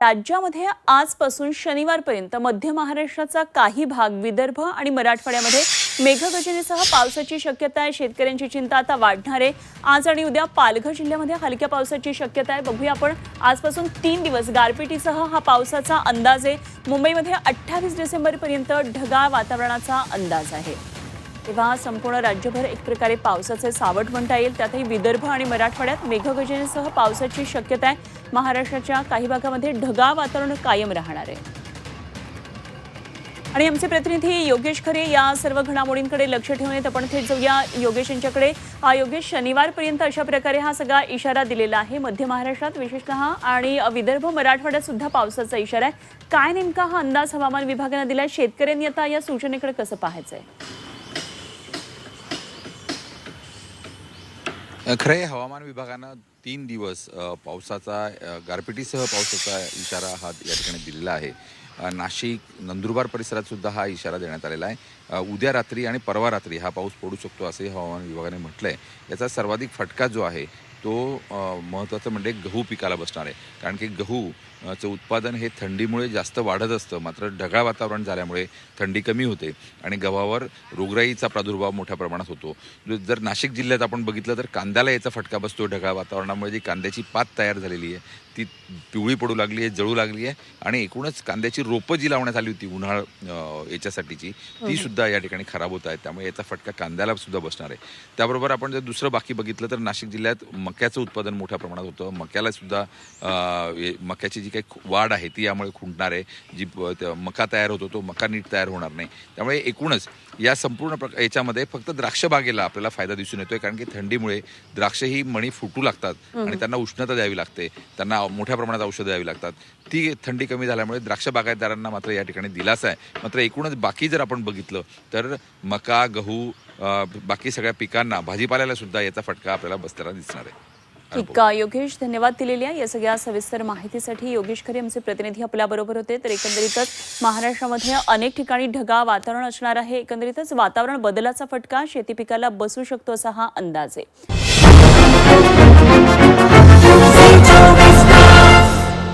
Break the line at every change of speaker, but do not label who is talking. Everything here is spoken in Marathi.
राज्यामध्ये आजपासून शनिवारपर्यंत मध्य महाराष्ट्राचा काही भाग विदर्भ आणि मराठवाड्यामध्ये मेघगर्जनेसह पावसाची शक्यता आहे. शेतकऱ्यांची चिंता आता वाढणार आहे. आज आणि उद्या पालघर जिल्ह्यामध्ये हलक्या पावसाची शक्यता आहे. बघूया आपण आजपासून तीन दिवस गारपिटीसह हा पावसाचा अंदाज आहे. मुंबईमध्ये अठ्ठावीस डिसेंबरपर्यंत ढगाळ वातावरणाचा अंदाज आहे. तेव्हा संपूर्ण राज्यभर एक प्रकारे पावसाचे सावट म्हणता येईल. त्यातही विदर्भ आणि मराठवाड्यात मेघगर्जनेसह पावसाची शक्यता आहे. महाराष्ट्राच्या काही भागामध्ये ढगाळ वातावरण कायम राहणार आहे. आणि आमचे प्रतिनिधी योगेश खरे या सर्व घडामोडींकडे लक्ष ठेवून आहेत आपण थेट जाऊया. योगेश यांच्याकडे. हा योगेश शनिवारपर्यंत अशा प्रकारे हा सगळा इशारा दिलेला आहे. मध्य महाराष्ट्रात विशेषतः आणि विदर्भ मराठवाड्यात सुद्धा पावसाचा इशारा आहे. काय नेमका हा अंदाज हवामान विभागानं दिलाय? शेतकऱ्यांनी आता या सूचनेकडे कसं
पाहायचं आहे खरं हवामान विभागानं तीन दिवस पावसाचा गारपिटीसह पावसाचा इशारा हा या ठिकाणी दिलेला आहे. नाशिक नंदुरबार परिसरात सुद्धा हा इशारा देण्यात आलेला आहे. उद्या रात्री आणि परवा रात्री हा पाऊस पडू शकतो असंही हवामान विभागाने म्हटलं आहे याचा सर्वाधिक फटका जो आहे तो महत्त्वाचं म्हणजे गहू पिकाला बसणार आहे. कारण की गहू चं उत्पादन हे थंडीमुळे जास्त वाढत असतं. मात्र ढगाळ वातावरण झाल्यामुळे थंडी कमी होते आणि गव्हावर रोगराईचा प्रादुर्भाव मोठ्या प्रमाणात होतो. जर नाशिक जिल्ह्यात आपण बघितलं तर कांद्याला याचा फटका बसतो ढगाळ वातावरणामुळे जी कांद्याची पात तयार झालेली आहे ती पिवळी पडू लागली आहे जळू लागली आहे आणि एकूणच कांद्याची रोपं जी लावण्यात आली होती उन्हाळ याच्यासाठीची ती सुद्धा या ठिकाणी खराब होत आहेत. त्यामुळे याचा फटका कांद्याला सुद्धा बसणार आहे. त्याबरोबर आपण जर दुसरं बाकी बघितलं तर नाशिक जिल्ह्यात मक्याचं उत्पादन मोठ्या प्रमाणात होतं. मक्याला सुद्धा हे- मक्याची जी काही वाढ आहे ती यामुळे खुंटणार आहे. जी मका तयार होतो तो मका नीट तयार होणार नाही. त्यामुळे एकूणच या संपूर्ण प्रक याच्यामध्ये फक्त द्राक्ष बागेला आपल्याला फायदा दिसून येतोय. कारण की थंडीमुळे द्राक्ष ही मणी फुटू लागतात. आणि त्यांना उष्णता द्यावी लागते. त्यांना मोठ्या प्रमाणात औषधं द्यावी लागतात. ती थंडी कमी झाल्यामुळे द्राक्ष बागायतदारांना मात्र या ठिकाणी दिलासा आहे. मात्र एकूणच बाकी जर आपण बघितलं तर मका गहू बाकी सगळ्या पिकांना भाजीपाल्याला सुद्धा याचा फटका आपल्याला बसताना दिसणार आहे.
ठीक आहे योगेश धन्यवाद दिलेल्या या सगळ्या सविस्तर माहितीसाठी योगेश खरे आमचे प्रतिनिधी आपल्या बरोबर होते. तर एकंदरीतच महाराष्ट्रामध्ये अनेक ठिकाणी ढगाळ वातावरण असणार आहे. एकंदरीतच वातावरण बदलाचा फटका शेती पिकाला बसू शकतो असा हा अंदाज आहे. Thank you.